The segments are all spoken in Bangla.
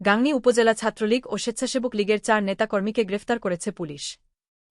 গাংনী উপজেলা ছাত্রলীগ ও স্বেচ্ছাসেবক লীগের চার নেতাকর্মীকে গ্রেফতার করেছে পুলিশ।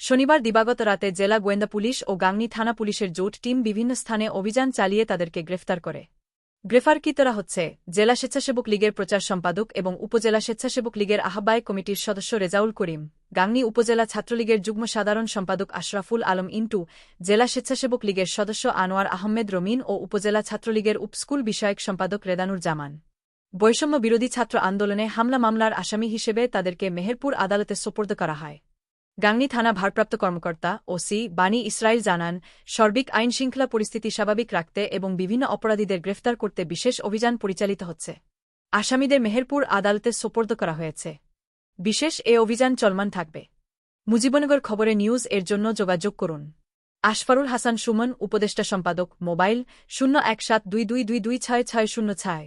শনিবার দিবাগত রাতে জেলা গোয়েন্দা পুলিশ ও গাংনী থানা পুলিশের জোট টিম বিভিন্ন স্থানে অভিযান চালিয়ে তাদেরকে গ্রেফতার করে। গ্রেফারকৃতরা হচ্ছে জেলা স্বেচ্ছাসেবক লীগের প্রচার সম্পাদক এবং উপজেলা স্বেচ্ছাসেবক লীগের আহ্বায়ক কমিটির সদস্য রেজাউল করিম। গাংনী উপজেলা ছাত্রলীগের যুগ্ম সাধারণ সম্পাদক আশরাফুল আলম ইন্টু, জেলা স্বেচ্ছাসেবক লীগের সদস্য আনোয়ার আহমেদ রমিন ও উপজেলা ছাত্রলীগের উপস্কুল বিষয়ক সম্পাদক রেদানুর জামান বৈষম্য বিরোধী ছাত্র আন্দোলনে হামলা মামলার আসামি হিসেবে তাদেরকে মেহেরপুর আদালতে সোপর্দ করা হয়। গাংনী থানা ভারপ্রাপ্ত কর্মকর্তা ওসি বানী ইসরায়েল জানান, সর্বিক আইন শৃঙ্খলা পরিস্থিতি স্বাভাবিক রাখতে এবং বিভিন্ন অপরাধীদের গ্রেফতার করতে বিশেষ অভিযান পরিচালিত হচ্ছে। আসামিদের মেহেরপুর আদালতে সোপর্দ করা হয়েছে। বিশেষ এ অভিযান চলমান থাকবে। মুজিবনগর খবরে নিউজ এর জন্য যোগাযোগ করুন। আশফারুল হাসান সুমন, উপদেষ্টা সম্পাদক, মোবাইল শূন্য এক সাত দুই দুই দুই দুই ছয় ছয় শূন্য ছয়।